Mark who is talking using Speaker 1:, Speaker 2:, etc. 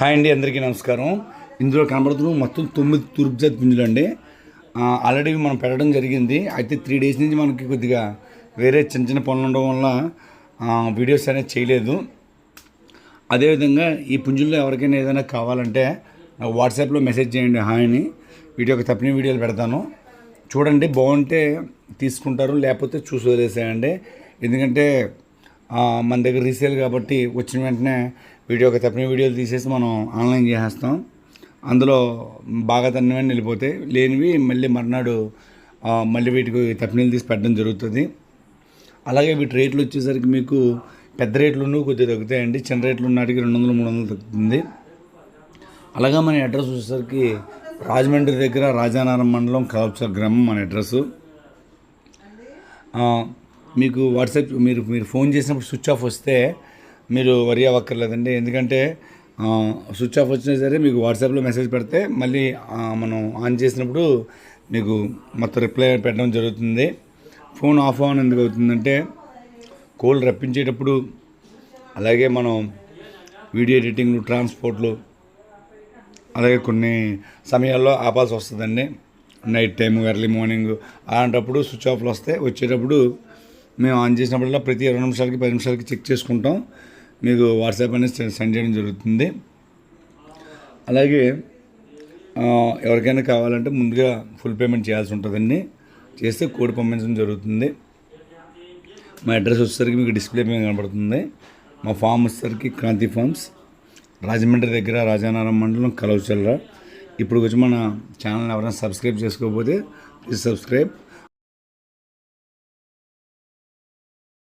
Speaker 1: Hi అండి అందరికీ నమస్కారం. ఇందులో కనబడుతున్న మొత్తం తొమ్మిది తూర్పుజాతి పుంజులు అండి. ఆల్రెడీ మనం పెట్టడం జరిగింది. అయితే త్రీ డేస్ నుంచి మనకి కొద్దిగా వేరే చిన్న చిన్న పనులు ఉండడం వల్ల వీడియోస్ అనేది చేయలేదు. అదేవిధంగా ఈ పుంజుల్లో ఎవరికైనా ఏదైనా కావాలంటే నాకు వాట్సాప్లో మెసేజ్ చేయండి హాయ్ అని. వీడియో తప్పిన వీడియోలు పెడతాను. చూడండి బాగుంటే తీసుకుంటారు లేకపోతే చూసి వదిలేసేయండి. ఎందుకంటే మన దగ్గర రీసేల్ కాబట్టి వచ్చిన వెంటనే వీడియో ఒక తప్పిన వీడియోలు తీసేసి మనం ఆన్లైన్ చేసేస్తాం. అందులో బాగా తన్నవన్నీ వెళ్ళిపోతాయి లేనివి మళ్ళీ మర్నాడు మళ్ళీ వీటికి తప్పినీళ్ళు తీసి పెట్టడం జరుగుతుంది. అలాగే వీటి రేట్లు వచ్చేసరికి మీకు పెద్ద రేట్లు ఉన్నవి కొద్దిగా తగ్గుతాయండి. చిన్న రేట్లు ఉన్నటికి రెండు వందలు మూడు వందలు తగ్గుతుంది. అలాగే మన అడ్రస్ వచ్చేసరికి రాజమండ్రి దగ్గర రాజానారం మండలం కలప్సర్ గ్రామం మన అడ్రస్. మీకు వాట్సాప్ మీరు మీరు ఫోన్ చేసినప్పుడు స్విచ్ ఆఫ్ వస్తే మీరు వరి అవ్వక్కర్లేదండి. ఎందుకంటే స్విచ్ ఆఫ్ వచ్చినా సరే మీకు వాట్సాప్లో మెసేజ్ పెడితే మళ్ళీ మనం ఆన్ చేసినప్పుడు మీకు మొత్తం రిప్లై పెట్టడం జరుగుతుంది. ఫోన్ ఆఫ్ ఆన్ ఎందుకు అవుతుందంటే కోల్ రప్పించేటప్పుడు అలాగే మనం వీడియో ఎడిటింగ్లు ట్రాన్స్పోర్ట్లు అలాగే కొన్ని సమయాల్లో ఆపాల్సి వస్తుందండి. నైట్ టైం ఎర్లీ మార్నింగ్ అలాంటప్పుడు స్విచ్ ఆఫ్లు వస్తే వచ్చేటప్పుడు మేము ఆన్ చేసినప్పుడల్లా ప్రతి ఇరవై నిమిషాలకి పది నిమిషాలకి చెక్ చేసుకుంటాం. మీకు వాట్సాప్ అనేది సెండ్ చేయడం జరుగుతుంది. అలాగే ఎవరికైనా కావాలంటే ముందుగా ఫుల్ పేమెంట్ చేయాల్సి ఉంటుందండి. చేస్తే కోడ్ పంపించడం జరుగుతుంది. మా అడ్రస్ వచ్చేసరికి మీకు డిస్ప్లే మీద కనబడుతుంది. మా ఫామ్ వచ్చేసరికి క్రాంతి ఫార్మ్స్ రాజమండ్రి దగ్గర రాజానారం మండలం కలవచల్ర ఇప్పుడు వచ్చి మన ఛానల్ ఎవరైనా సబ్స్క్రైబ్ చేసుకోకపోతే ప్లీజ్ సబ్స్క్రైబ్.